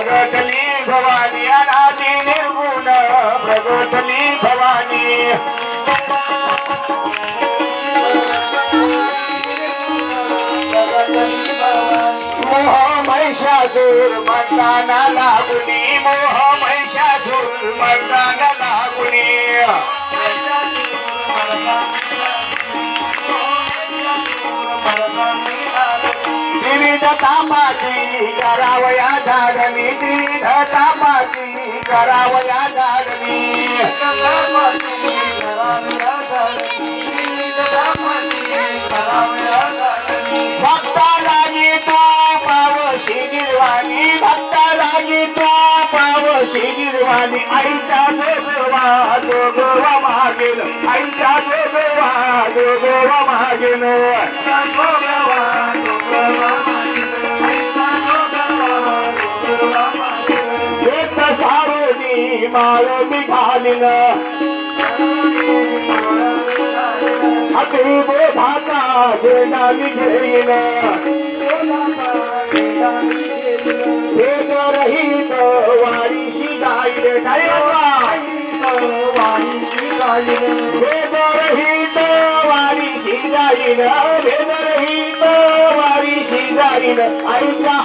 प्रगटली भवानी अनादी निर्गुण प्रगटली भवानी। मोह महिषासूर मर्दाना लागुनी तापाची करावया झाडणी विविध तापाची करावया झाडणी भक्ता लागी तो पावशी भक्ता लागी तो पावशी निर्वाणी आईच्या देवा दोघवा मागेल. आईच्या देवा दोघवा मागेल. सारोनी माळ मी घालीन अति बोधाचा झेंडा मी घेईन भेद रहित वारीशी जाईल काय भेद रहित वारीशी जाईल भेद रहित वारीशी जाईल आईच्या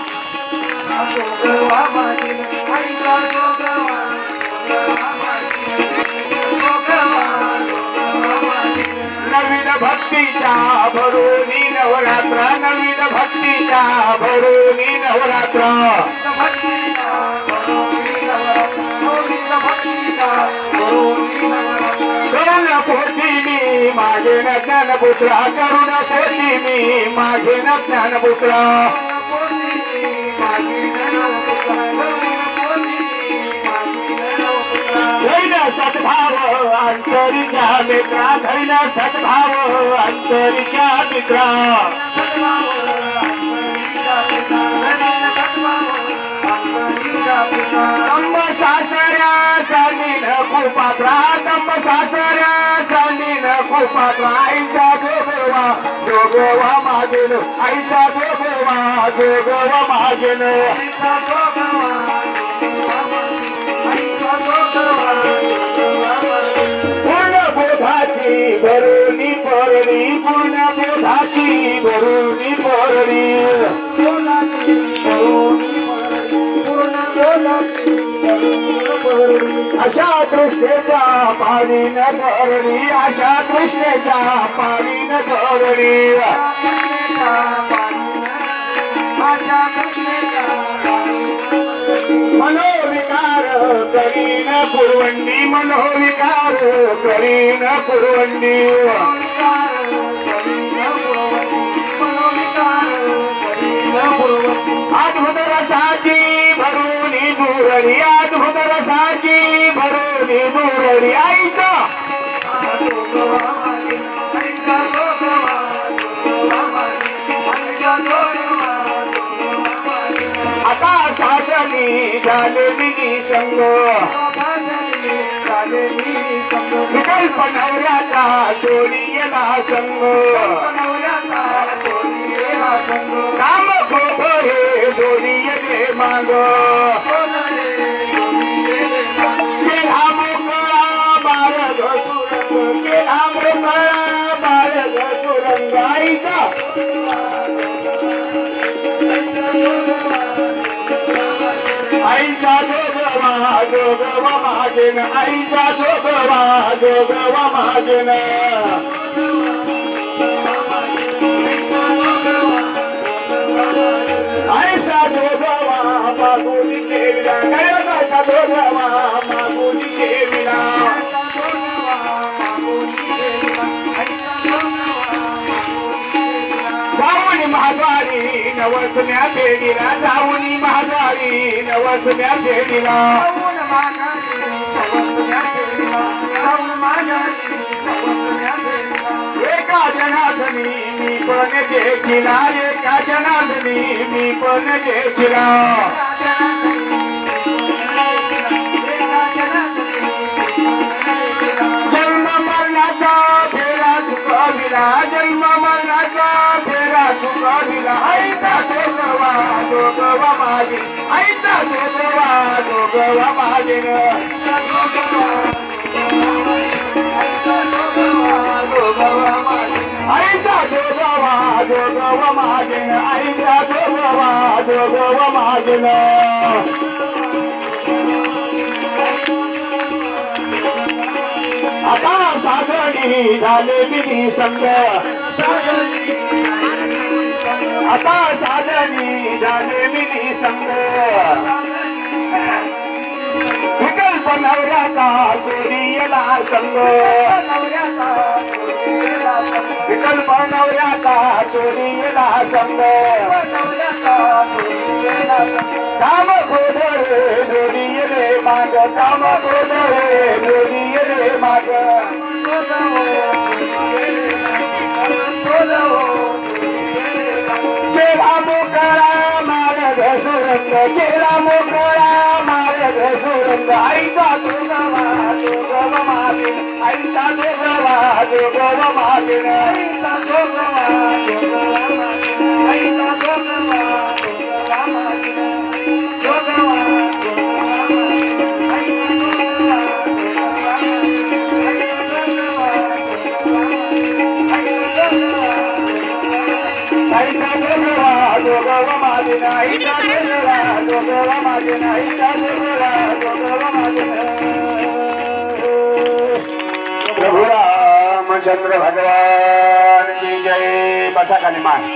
नवीन भक्तीच्या भरोनी नवरात्र नवीन भक्तीच्या भरोनी नवरात्र. करुण पोटी मी माझे न ज्ञानपुत्रा करुण पोटी मी माझे न ज्ञानपुत्रा. मित्रा धैन सद्भाव अंतरीच्या मित्रा तंब सासऱ्या सांगीन कुपात्रा तंब सासऱ्या सांगीन कुपात्रा आईचा जोगवा जोगवा मागेन आईचा जोगवा जोगवा मागेन आईचा पूर्ण बोधाची भरुणी परणी अशा कृष्णेच्या पाणी न धरणी अशा कृष्णेच्या पाणी न धरणी मनोविकार करीन पुरवंडी मनोविकार करीन पुरवंडी. भरुणी दुरडी अद्भुत रसाची भरुणी दुरडी आईचा. आता साजनी झालेली संग. विकल्प नवऱ्याचा सोडियला संग. काम खोप हे जोडियले माग. आईचा आईचा जोगवा जोगवा महाजन. आईचा जोगवा जोगवा मागेन आईचा जोगवा मागुनी केविला कैलासा जोगवा नवसम्या फेडीला जाऊन महाद्वारी नवसम्या फेडीला. एका जनार्दनी मी पण देखिला एका जनार्दनी मी पण देखिला मरणाचा फेरा आईचा दोगवा दोगवा आईचा आईचा आता साधणी झाले मी संग. आता साधनी झाले मी संग. विकल्प नवऱ्याचा सूर्यला संग. विकल्प नवऱ्याचा सूर्यला संग. काम गोधळे जोडियले माग. काम गोधळे जोडियले माग. केला मोकळा मार्ग सुरंग आईचा दोगवा दोगवा मागीन आईचा दोगवा दोगवा मागीन आईचा दोगवा दोगवा मागीन आईचा दोगवा प्रभू रामचंद्र भगवान की जय बसा खाली मान